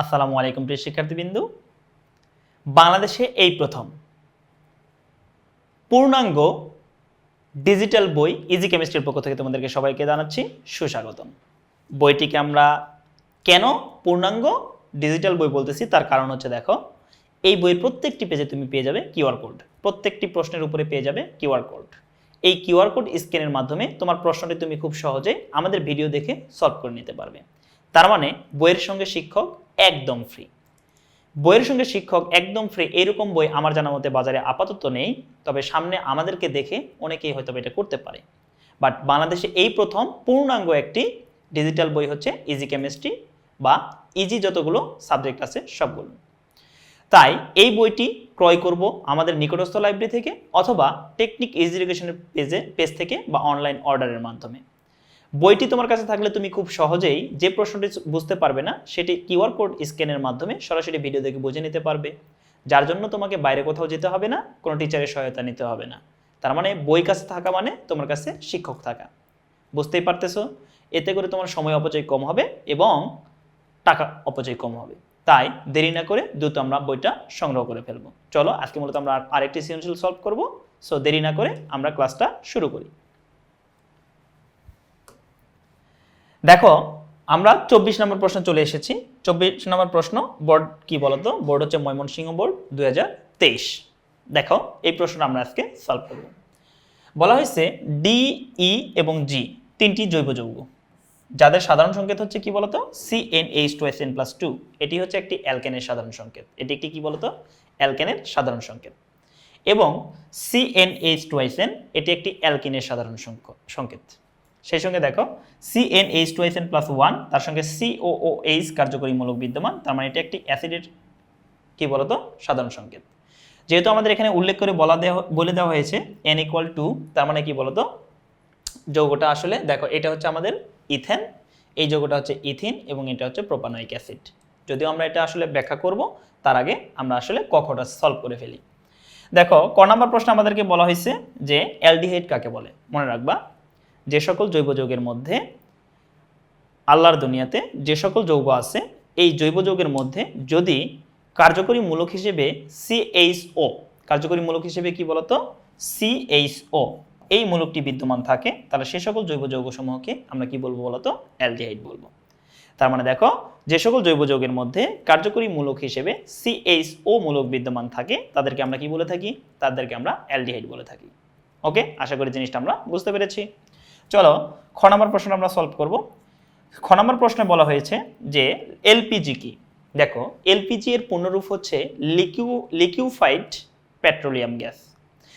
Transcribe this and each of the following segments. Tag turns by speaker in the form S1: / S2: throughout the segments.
S1: আসসালামু আলাইকুম, প্রিয় শিক্ষার্থীবৃন্দু। বাংলাদেশে এই প্রথম। পূর্ণাঙ্গ ডিজিটাল বই ইজি কেমিস্ট্রির পক্ষ থেকে তোমাদেরকে সবাইকে জানাচ্ছি সুস্বাগতম। বইটিকে আমরা কেন পূর্ণাঙ্গ ডিজিটাল বই বলতেছি, তার কারণ হচ্ছে দেখো, এই বইয়ের প্রত্যেকটি পেজে তুমি পেয়ে যাবে কিউআর কোড। প্রত্যেকটি প্রশ্নের উপরে পেয়ে যাবে কিউআর কোড। এই কিউআর কোড স্ক্যানের মাধ্যমে তোমার প্রশ্নটি তুমি খুব সহজে আমাদের ভিডিও দেখে সলভ করে নিতে পারবে। তার মানে বইয়ের সঙ্গে শিক্ষক একদম ফ্রি বইয়ের সঙ্গে শিক্ষক একদম ফ্রি এরকম বই আমার জানা মতে বাজারে আপাতত নেই, তবে সামনে আমাদেরকে দেখে অনেকেই হয়তো এটা করতে পারে। বাট বাংলাদেশে এই প্রথম পূর্ণাঙ্গ একটি ডিজিটাল বই হচ্ছে ইজি কেমিস্ট্রি বা ইজি যতগুলো সাবজেক্ট আছে সবগুলো। তাই এই বইটি ক্রয় করব আমাদের নিকটস্থ লাইব্রেরি থেকে অথবা টেকনিক এডুকেশনের পেজে পেজ থেকে বা অনলাইন অর্ডারের মাধ্যমে। বইটি তোমার কাছে থাকলে তুমি খুব সহজেই যে প্রশ্নটি বুঝতে পারবে না, সেটি কিউআর কোড স্ক্যানের মাধ্যমে সরাসরি ভিডিও দেখে বুঝে নিতে পারবে। যার জন্য তোমাকে বাইরে কোথাও যেতে হবে না, কোনো টিচারের সহায়তা নিতে হবে না। তার মানে বই কাছে থাকা মানে তোমার কাছে শিক্ষক থাকা। বুঝতেই পারতেছো? এতে করে তোমার সময় অপচয় কম হবে এবং টাকা অপচয় কম হবে। তাই দেরি না করে দ্রুত আমরা বইটা সংগ্রহ করে ফেলব। চলো, আজকে মূলত আমরা আরেকটি সৃজনশীল সলভ করব। সো দেরি না করে আমরা ক্লাসটা শুরু করি। দেখো, আমরা চব্বিশ নম্বর প্রশ্ন চলে এসেছি। চব্বিশ নম্বর প্রশ্ন বোর্ড কি বলতো? বোর্ড হচ্ছে ময়মনসিংহ বোর্ড দুই হাজার তেইশ। দেখো, এই প্রশ্নটা আমরা আজকে সলভ করব। বলা হয়েছে ডি, ই এবং জি তিনটি জৈব যৌগ। যাদের সাধারণ সংকেত হচ্ছে কি বলতো? C N H two S N plus two এটি হচ্ছে একটি অ্যালকেনের সাধারণ সংকেত। এটি একটি কি বলতো? অ্যালকেনের সাধারণ সংকেত। এবং C N H two S N এটি একটি অ্যালকিনের সাধারণ সংক- সংকেত। সেই সঙ্গে দেখো C N H two N plus one তার সঙ্গে সি ও ও এইচ কার্যকরী মূলক বিদ্যমান, তার মানে এটি একটি অ্যাসিডের, কি বলতো? সাধারণ সংকেত। যেহেতু আমাদের এখানে উল্লেখ করে বলা দেওয়া, বলে দেওয়া হয়েছে এন ইকুয়াল টু তার মানে কি বলতো? যৌগটা আসলে, দেখো, এটা হচ্ছে আমাদের ইথেন, এই যৌগটা হচ্ছে ইথিন এবং এটা হচ্ছে প্রোপানয়িক অ্যাসিড। যদিও আমরা এটা আসলে ব্যাখ্যা করব, তার আগে আমরা আসলে কখটা সলভ করে ফেলি। দেখো, ক নাম্বার প্রশ্ন আমাদেরকে বলা হয়েছে যে অ্যালডিহাইড কাকে বলে? মনে রাখবা যে সকল জৈব যৌগের মধ্যে আল্লাহর দুনিয়াতে যে সকল যৌগ আছে, এই জৈব যৌগের মধ্যে যদি কার্যকরী মূলক হিসেবে সিএইচও কার্যকরী মূলক হিসেবে কি বলতো? সিএইচও এই মূলকটি বিদ্যমান থাকে, তাহলে সে সকল জৈব যৌগসমূহকে আমরা কি বলব বলতো? অ্যালডিহাইড বলব। তার মানে দেখো, যে সকল জৈব যৌগের মধ্যে কার্যকরী মূলক হিসেবে সিএইচও মূলক বিদ্যমান থাকে, তাদেরকে আমরা কি বলে থাকি? তাদেরকে আমরা অ্যালডিহাইড বলে থাকি। ওকে? আশা করি জিনিসটা আমরা বুঝতে পেরেছি। চলো খ নম্বর প্রশ্ন আমরা সলভ করব। খ নম্বর প্রশ্নে বলা হয়েছে যে এলপিজি কি? দেখো এলপিজি এর পূর্ণরূপ হচ্ছে লিকিউ লিকিউফাইড পেট্রোলিয়াম গ্যাস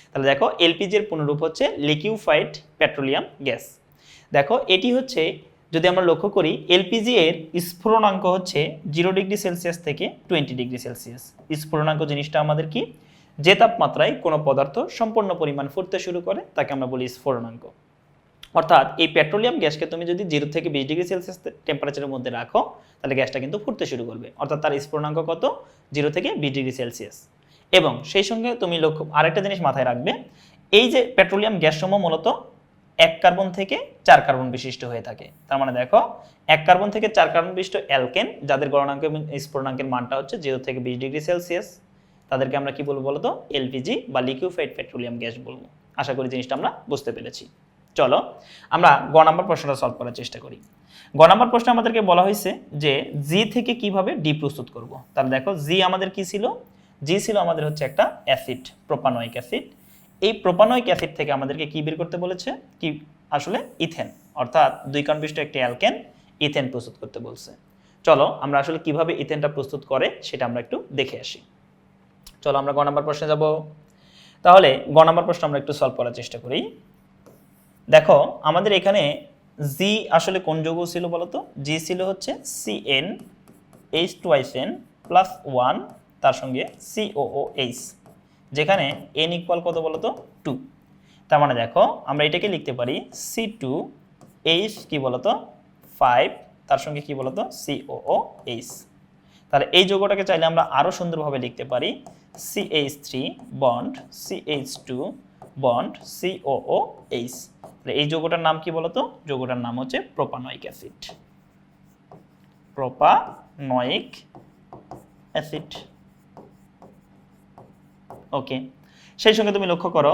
S1: তাহলে দেখো এলপিজি এর পূর্ণরূপ হচ্ছে লিকিউফাইড পেট্রোলিয়াম গ্যাস দেখো, এটি হচ্ছে, যদি আমরা লক্ষ্য করি এলপিজি এর স্ফুরণাঙ্ক হচ্ছে জিরো ডিগ্রি সেলসিয়াস থেকে টোয়েন্টি ডিগ্রি সেলসিয়াস স্ফুরণাঙ্ক জিনিসটা আমাদের কি? যে তাপমাত্রায় কোনো পদার্থ সম্পূর্ণ পরিমাণ ফুটতে শুরু করে, তাকে আমরা বলি স্ফুরণাঙ্ক। অর্থাৎ এই পেট্রোলিয়াম গ্যাসকে তুমি যদি জিরো থেকে বিশ ডিগ্রি সেলসিয়াস টেম্পারেচারের মধ্যে রাখো, তাহলে গ্যাসটা কিন্তু ফুটতে শুরু করবে। অর্থাৎ তার স্ফুরণাঙ্ক কত? জিরো থেকে বিশ ডিগ্রি সেলসিয়াস এবং সেই সঙ্গে তুমি লক্ষ্য, আরেকটা জিনিস মাথায় রাখবে, এই যে পেট্রোলিয়াম গ্যাসসমূহ মূলত এক কার্বন থেকে চার কার্বন বিশিষ্ট হয়ে থাকে। তার মানে দেখো, এক কার্বন থেকে চার কার্বন বিশিষ্ট অ্যালকেন যাদের গণনাঙ্ক এবং স্ফুরণাঙ্কের মানটা হচ্ছে জিরো থেকে বিশ ডিগ্রি সেলসিয়াস তাদেরকে আমরা কি বলব বলতো? এলপিজি বা লিকুইফাইড পেট্রোলিয়াম গ্যাস বলব। আশা করি জিনিসটা আমরা বুঝতে পেরেছি। চলো আমরা গ নাম্বার প্রশ্নটা সলভ করার চেষ্টা করি। গ নাম্বার প্রশ্নে আমাদেরকে বলা হয়েছে যে জি থেকে কীভাবে ডি প্রস্তুত করব? তাহলে দেখো জি আমাদের কি ছিল? জি ছিল আমাদের হচ্ছে একটা অ্যাসিড প্রোপানয়িক অ্যাসিড এই প্রোপানয়িক অ্যাসিড থেকে আমাদেরকে কি বের করতে বলেছে? কি আসলে ইথেন অর্থাৎ দুই কার্বন বিশিষ্ট একটি অ্যালকেন ইথেন প্রস্তুত করতে বলছে। চলো, আমরা আসলে কীভাবে ইথেনটা প্রস্তুত করে সেটা আমরা একটু দেখে আসি। চলো, আমরা গ নাম্বার প্রশ্নে যাব। তাহলে গ নাম্বার প্রশ্ন আমরা একটু সলভ করার চেষ্টা করি। দেখো, আমাদের এখানে জি আসলে কোন যৌগ ছিল বলতো? জি ছিল হচ্ছে C N H twice N plus one তার সঙ্গে সিওও এইচ যেখানে এন ইকুয়াল কত বলতো? টু তার মানে দেখো, আমরা এটাকে লিখতে পারি সি টু এইচ কি বলতো? ফাইভ তার সঙ্গে কি বলতো? সিওও এইচ তাহলে এই যৌগটাকে চাইলে আমরা আরও সুন্দরভাবে লিখতে পারি C H three bond C H two bond COO H এই যৌগটার নাম কি বলতো? যৌগটার নাম হচ্ছে propanoic acid. Propanoic acid. Okay, সেই সঙ্গে তুমি লক্ষ্য করো,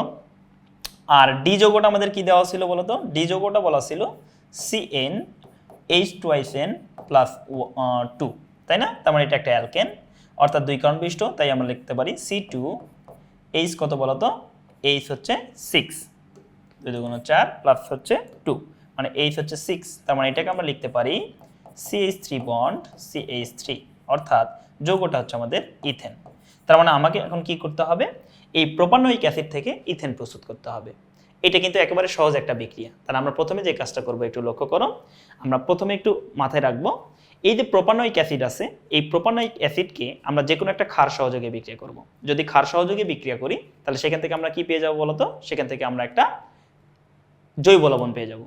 S1: আর ডি যৌগটা আমাদের কি দেওয়া ছিল বলতো? ডি যৌগটা বলা ছিল CN H twice N plus two তাই না? তার মানে এটা একটা অ্যালকেন, অর্থাৎ দুই কারণ বিশিষ্ট, তাই আমরা লিখতে পারি সি টু এইচ কত বলতো? এইচ হচ্ছে সিক্স দুই দুগুণ চার প্লাস হচ্ছে টু মানে এইচ হচ্ছে সিক্স তার মানে এটাকে আমরা লিখতে পারি CH three bond CH three অর্থাৎ যৌগটা হচ্ছে আমাদের ইথেন তার মানে আমাকে এখন কি করতে হবে? এই প্রোপানোয়িক অ্যাসিড থেকে ইথেন প্রস্তুত করতে হবে। এটা কিন্তু একেবারে সহজ একটা বিক্রিয়া। তাহলে আমরা প্রথমে যে কাজটা করব, একটু লক্ষ্য করো। আমরা প্রথমে একটু মাথায় রাখব, এই যে প্রোপানোয়িক অ্যাসিড আছে, এই প্রোপানোয়িক অ্যাসিডকে আমরা যে কোনো একটা ক্ষার সহযোগে বিক্রিয়া করব। যদি ক্ষার সহযোগে বিক্রিয়া করি, তাহলে সেখান থেকে আমরা কি পেয়ে যাব বলতো? সেখান থেকে আমরা একটা জৈব লবণ পেয়ে যাব।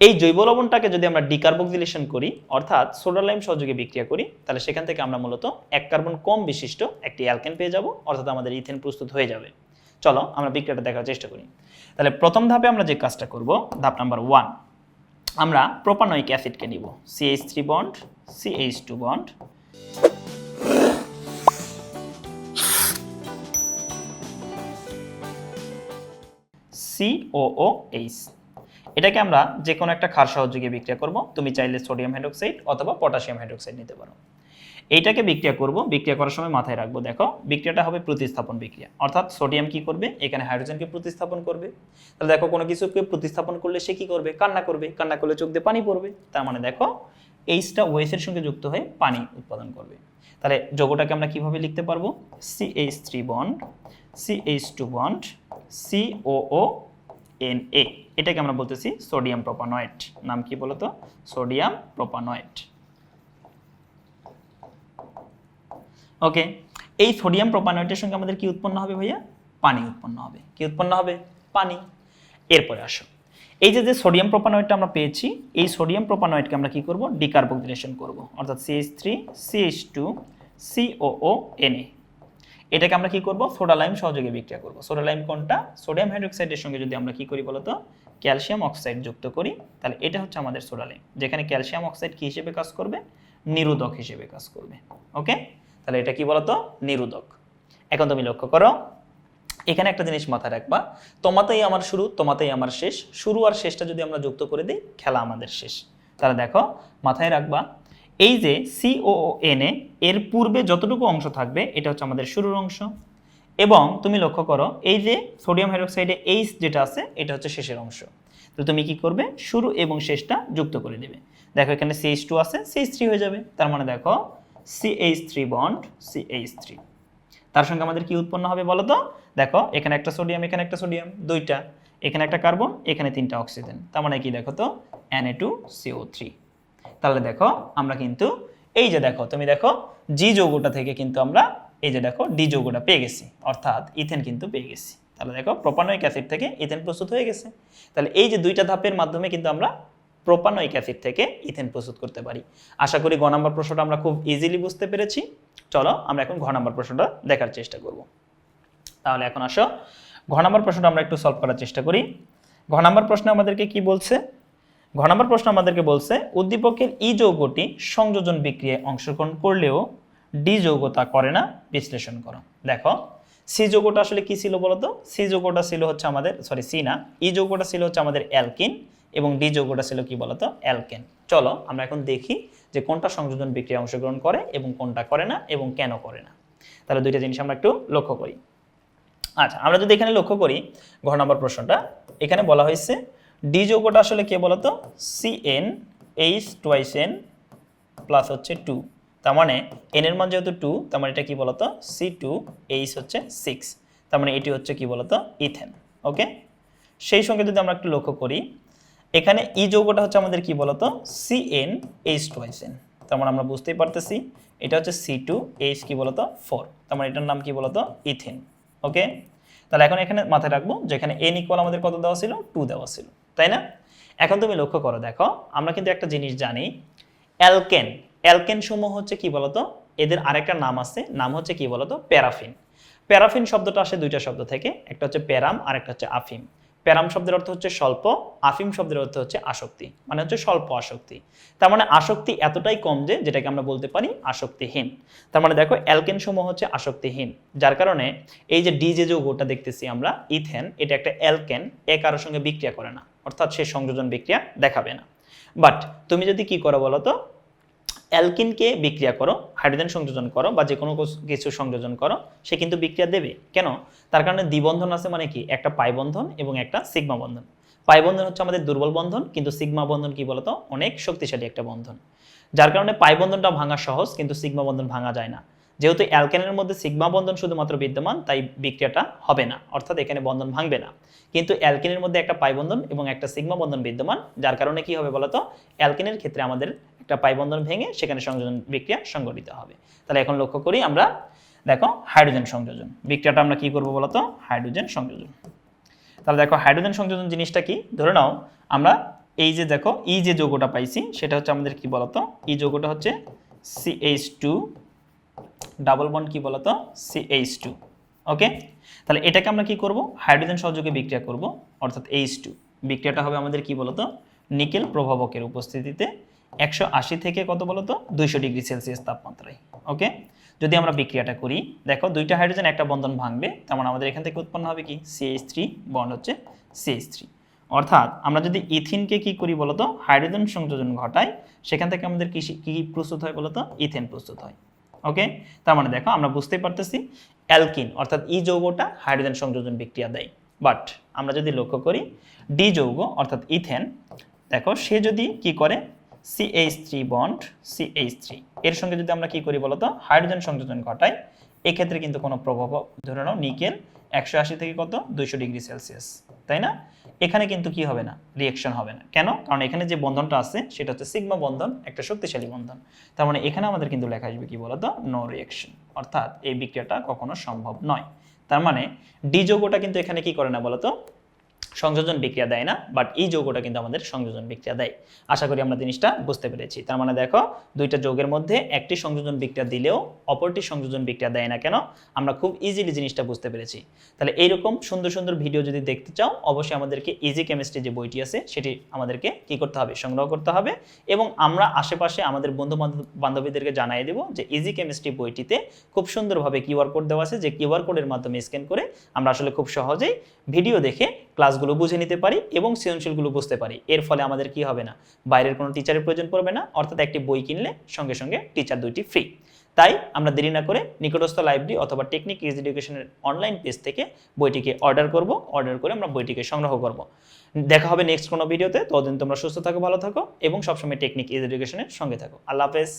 S1: এই জৈব লবণটাকে যদি আমরা ডিকার্বক্সিলেশন করি, অর্থাৎ সোডা লাইম সহযোগে বিক্রিয়া করি, তাহলে সেখান থেকে আমরা মূলত এক কার্বন কম বিশিষ্ট একটি অ্যালকেন পেয়ে যাব, অর্থাৎ আমাদের ইথেন প্রস্তুত হয়ে যাবে। চলো আমরা বিক্রিয়াটা দেখার চেষ্টা করি। তাহলে প্রথম ধাপে আমরা যে কাজটা করব, ধাপ নাম্বার ওয়ান আমরা প্রোপানোয়িক অ্যাসিডকে নিব। CH three bond CH two bond COOH এটাকে আমরা যে কোনো একটা ক্ষার সহযোগে বিক্রিয়া করব। তুমি চাইলে সোডিয়াম হাইড্রোক্সাইড অথবা পটাশিয়াম হাইড্রোক্সাইড নিতে পারো। এইটাকে বিক্রিয়া করব। বিক্রিয়া করার সময় মাথায় রাখব, দেখো, বিক্রিয়াটা হবে প্রতিস্থাপন বিক্রিয়া। অর্থাৎ সোডিয়াম কি করবে? এখানে হাইড্রোজেনকে প্রতিস্থাপন করবে। তাহলে দেখো, কোনো কিছুকে প্রতিস্থাপন করলে সে কি করবে? কান্না করবে। কান্না করলে চোখ দিয়ে পানি পড়বে। তার মানে দেখো, এইচটা ওয়েসের সঙ্গে যুক্ত হয়ে পানি উৎপাদন করবে। তাহলে যোগটাকে আমরা কীভাবে লিখতে পারব? C H three bond C H two bond COO N A এটাকে আমরা বলতেছি সোডিয়াম প্রোপানয়েড নাম কি বলতো? সোডিয়াম প্রোপানয়েড ওকে এই সোডিয়াম প্রোপানয়েডের সঙ্গে আমাদের কি উৎপন্ন হবে ভাইয়া? পানি উৎপন্ন হবে। কি উৎপন্ন হবে? পানি। এরপরে আসো এই যে যে সোডিয়াম প্রোপানয়েডটা আমরা পেয়েছি, এই সোডিয়াম প্রোপানয়েটকে আমরা কি করব? ডিকার্বক্সিলেশন করব। অর্থাৎ CH three CH two COO NA এটাকে আমরা কি করব? সোডা লাইম সহযোগে বিক্রিয়া করব। সোডা লাইম কোনটা? সোডিয়াম হাইড্রোক্সাইডের সঙ্গে যদি আমরা কি করি বলতো? ক্যালসিয়াম অক্সাইড যুক্ত করি, তাহলে এটা হচ্ছে আমাদের সোডা লাইম, যেখানে ক্যালসিয়াম অক্সাইড কি হিসেবে কাজ করবে? নিরোধক হিসেবে কাজ করবে। ওকে? তাহলে এটা কি বলতো? নিরোধক। এখন তুমি লক্ষ্য করো, এখানে একটা জিনিস মাথায় রাখবা, তোমাতেই আমার শুরু, তোমাতেই আমার শেষ, শুরু আর শেষটা যদি আমরা যুক্ত করে দিই, খেলা আমাদের শেষ। তাহলে দেখো, মাথায় রাখবা এই যে সিও এন এ এর পূর্বে যতটুকু অংশ থাকবে, এটা হচ্ছে আমাদের শুরুর অংশ। এবং তুমি লক্ষ্য করো, এই যে সোডিয়াম হাইড্রোক্সাইডে এইচ যেটা আছে, এটা হচ্ছে শেষের অংশ। তো তুমি কি করবে? শুরু এবং শেষটা যুক্ত করে দেবে দেখো এখানে সিএইচ টু আছে সিএইচ থ্রি হয়ে যাবে। তার মানে দেখো CH three bond CH three তার সঙ্গে আমাদের কি উৎপন্ন হবে বলো তো? দেখো, এখানে একটা সোডিয়াম, এখানে একটা সোডিয়াম, দুইটা। এখানে একটা কার্বন, এখানে তিনটা অক্সিজেন। তার মানে কি দেখো তো? N A two CO three তাহলে দেখো আমরা কিন্তু এই যে দেখো, তুমি দেখো জি যৌগটা থেকে কিন্তু আমরা এই যে দেখো ডি যৌগটা পেয়ে গেছি, অর্থাৎ ইথেন কিন্তু পেয়ে গেছি। তাহলে দেখো প্রোপানোয়িক অ্যাসিড থেকে ইথেন প্রস্তুত হয়ে গেছে। তাহলে এই যে দুইটা ধাপের মাধ্যমে কিন্তু আমরা প্রোপানোয়িক অ্যাসিড থেকে ইথেন প্রস্তুত করতে পারি। আশা করি গ নম্বর প্রশ্নটা আমরা খুব ইজিলি বুঝতে পেরেছি। চলো আমরা এখন ঘ নম্বর প্রশ্নটা দেখার চেষ্টা করব। তাহলে এখন আসো। ঘ নম্বর প্রশ্নটা আমরা একটু সলভ করার চেষ্টা করি। ঘ নম্বর প্রশ্ন আমাদেরকে কি বলছে? ঘ নম্বর প্রশ্ন আমাদেরকে বলছে, উদ্দীপকের ই যৌগটি সংযোজন বিক্রিয়ায় অংশগ্রহণ করলেও ডি যৌগ করে না, বিশ্লেষণ করো। দেখো, সি যৌগটা আসলে কি ছিল বলতো? সি যৌগটা ছিল হচ্ছে আমাদের সরি সি না, ই যৌগটা ছিল হচ্ছে আমাদের অ্যালকিন এবং ডি যৌগটা ছিল কি বলতো? অ্যালকেন। চলো, আমরা এখন দেখি যে কোনটা সংযোজন বিক্রিয়ায় অংশগ্রহণ করে এবং কোনটা করে না এবং কেন করে না। তাহলে দুইটা জিনিস আমরা একটু লক্ষ্য করি। আচ্ছা আমরা যদি এখানে লক্ষ্য করি, ঘ নম্বর প্রশ্নটা, এখানে বলা হয়েছে ডি যৌগটা আসলে কে বলতো? C N H twice N plus হচ্ছে টু তার মানে এন এর মান যেহেতু টু তার মানে এটা কি বলতো? সি টু এইচ হচ্ছে সিক্স তার মানে এটি হচ্ছে কি বলতো? ইথেন। ওকে? সেই সঙ্গে যদি আমরা একটু লক্ষ্য করি, এখানে ই যৌগটা হচ্ছে আমাদের কি বলতো? C N H twice N তার মানে আমরা বুঝতেই পারতেছি, এটা হচ্ছে সি টু এইচ কি বলতো? ফোর তার মানে এটার নাম কি বলতো? ইথেন। ওকে? তাহলে এখন এখানে মাথায় রাখব, যেখানে এন ইকুয়াল আমাদের কত দেওয়া ছিল? টু দেওয়া ছিল। তাই না? এখন তুমি লক্ষ্য করো, দেখো, আমরা কিন্তু একটা জিনিস জানি, অ্যালকেন। অ্যালকেন সমূহ হচ্ছে কি বলতো? এদের আরেকটা নাম আছে, নাম হচ্ছে কি বলতো? প্যারাফিন। প্যারাফিন শব্দটা আসে দুইটা শব্দ থেকে, একটা হচ্ছে প্যারাম আর একটা হচ্ছে আফিম। প্যারাম শব্দের অর্থ হচ্ছে স্বল্প, আফিম শব্দের অর্থ হচ্ছে আসক্তি মানে হচ্ছে স্বল্প আসক্তি। তার মানে আসক্তি এতটাই কম যে, যেটাকে আমরা বলতে পারি আসক্তিহীন। তার মানে দেখো, অ্যালকেন সমূহ হচ্ছে আসক্তিহীন, যার কারণে এই যে ডি যে যৌগটা দেখতেছি আমরা, ইথেন, এটা একটা অ্যালকেন, এ কারোর সঙ্গে বিক্রিয়া করে না। অর্থাৎ সে সংযোজন বিক্রিয়া দেখাবে না। বাট তুমি যদি কি করো বলো তো? অ্যালকিনকে বিক্রিয়া করো হাইড্রোজেন সংযোজন করো বা যে কোনো কিছু সংযোজন করো, সে কিন্তু বিক্রিয়া দেবে। কেন? তার কারণে দ্বিবন্ধন আছে মানে কি? একটা পাই বন্ধন এবং একটা সিগমা বন্ধন। পাই বন্ধন হচ্ছে আমাদের দুর্বল বন্ধন, কিন্তু সিগমা বন্ধন কি বলতো? অনেক শক্তিশালী একটা বন্ধন। যার কারণে পাই বন্ধনটা ভাঙা সহজ, কিন্তু সিগমা বন্ধন ভাঙা যায় না। যেহেতু অ্যালকেনের মধ্যে সিগমা বন্ধন শুধুমাত্র বিদ্যমান, তাই বিক্রিয়াটা হবে না, অর্থাৎ এখানে বন্ধন ভাঙবে না। কিন্তু অ্যালকেনের মধ্যে একটা পাই বন্ধন এবং একটা সিগমা বন্ধন বিদ্যমান, যার কারণে কি হবে বলতো? অ্যালকেনের ক্ষেত্রে আমাদের একটা পাই বন্ধন ভেঙে সেখানে সংযোজন বিক্রিয়া সংঘটিত হবে। তাহলে এখন লক্ষ্য করি আমরা, দেখো, হাইড্রোজেন সংযোজন। বিক্রিয়াটা আমরা কি করব বলতো? হাইড্রোজেন সংযোজন। তাহলে দেখো, হাইড্রোজেন সংযোজন জিনিসটা কি? ধরে নাও, আমরা এই যে দেখো ই যে যৌগটা পাইছি, সেটা হচ্ছে আমাদের কি বলতো? ই যৌগটা হচ্ছে সিএইচ টু ডাবল বন্ড কি বলতো? সিএইচ টু ওকে তাহলে এটাকে আমরা কি করব? হাইড্রোজেন সহযোগে বিক্রিয়া করব, অর্থাৎ এইচ টু বিক্রিয়াটা হবে আমাদের কি বলতো? নিকেল প্রভাবকের উপস্থিতিতে একশো আশি থেকে কত বলতো? দুইশো ডিগ্রি সেলসিয়াস তাপমাত্রায়। ওকে যদি আমরা বিক্রিয়াটা করি, দেখো দুইটা হাইড্রোজেন একটা বন্ধন ভাঙবে, তার মানে আমাদের এখান থেকে উৎপন্ন হবে কি? সিএইচ থ্রি বন্ড হচ্ছে সিএইচ থ্রি অর্থাৎ আমরা যদি ইথিনকে কি করি বলতো? হাইড্রোজেন সংযোজন ঘটাই সেখান থেকে আমাদের কি কি প্রস্তুত হয় বলতো? ইথেন প্রস্তুত হয়। ওকে? তার মানে দেখো, আমরা বুঝতেই পারতেছি, অ্যালকিন, অর্থাৎ ই যৌগটা হাইড্রোজেন সংযোজন বিক্রিয়া দেয়। বাট আমরা যদি লক্ষ্য করি, ডি যৌগ, অর্থাৎ ইথেন, দেখো, সে যদি কি করে? CH three bond CH three. এর সঙ্গে যদি আমরা কি করি বলতো? হাইড্রোজেন সংযোজন ঘটাই, এক্ষেত্রে কিন্তু কোনো প্রভাব ধরে নাও, নিকেল একশো আশি থেকে কত? দুইশো ডিগ্রি সেলসিয়াস। তাই না? এখানে কিন্তু কি হবে না? রিয়েকশন হবে না। কেন? কারণ এখানে যে বন্ধনটা আছে, সেটা হচ্ছে সিগমা বন্ধন, একটা শক্তিশালী বন্ধন। তার মানে এখানে আমাদের কিন্তু লেখা আসবে কি বলতো? নো রিয়েকশন অর্থাৎ এই বিক্রিয়াটা কখনো সম্ভব নয়। তার মানে ডিজোগোটা কিন্তু এখানে কি করে না বলতো? সংযোজন বিক্রিয়া দেয় না বাট এই যৌগটা কিন্তু আমাদের সংযোজন বিক্রিয়া দেয়। আশা করি আমরা জিনিসটা বুঝতে পেরেছি। তার মানে দেখো, দুইটা যৌগের মধ্যে একটি সংযোজন বিক্রিয়া দিলেও অপরটি সংযোজন বিক্রিয়া দেয় না কেন? আমরা খুব ইজিলি জিনিসটা বুঝতে পেরেছি। তাহলে এইরকম সুন্দর সুন্দর ভিডিও যদি দেখতে চাও, অবশ্যই আমাদেরকে ইজি কেমিস্ট্রি যে বইটি আছে, সেটি আমাদেরকে কি করতে হবে? সংগ্রহ করতে হবে এবং আমরা আশেপাশে আমাদের বন্ধু বান্ধব- বান্ধবীদেরকে জানিয়ে দেব যে ইজি কেমিস্ট্রি বইটিতে খুব সুন্দরভাবে কিউআর কোড দেওয়া আছে, যে কিউআর কোডের মাধ্যমে স্ক্যান করে আমরা আসলে খুব সহজেই ভিডিও দেখে ক্লাসগুলো বুঝে নিতে পারি এবং সৃজনশীলগুলো বুঝতে পারি। এর ফলে আমাদের কি হবে না? বাইরের কোনো টিচারের প্রয়োজন পড়বে না, অর্থাৎ একটি বই কিনলে সঙ্গে সঙ্গে টিচার দুইটি ফ্রি তাই আমরা দেরি না করে নিকটস্থ লাইব্রেরি অথবা টেকনিক ইজ এডুকেশনের অনলাইন পেজ থেকে বইটিকে অর্ডার করব অর্ডার করে আমরা বইটিকে সংগ্রহ করব। দেখা হবে নেক্সট কোনো ভিডিওতে ততদিন তোমরা সুস্থ থাকো, ভালো থাকো এবং সবসময় টেকনিক ইজ এডুকেশনের সঙ্গে থাকো। আল্লাহ হাফেজ।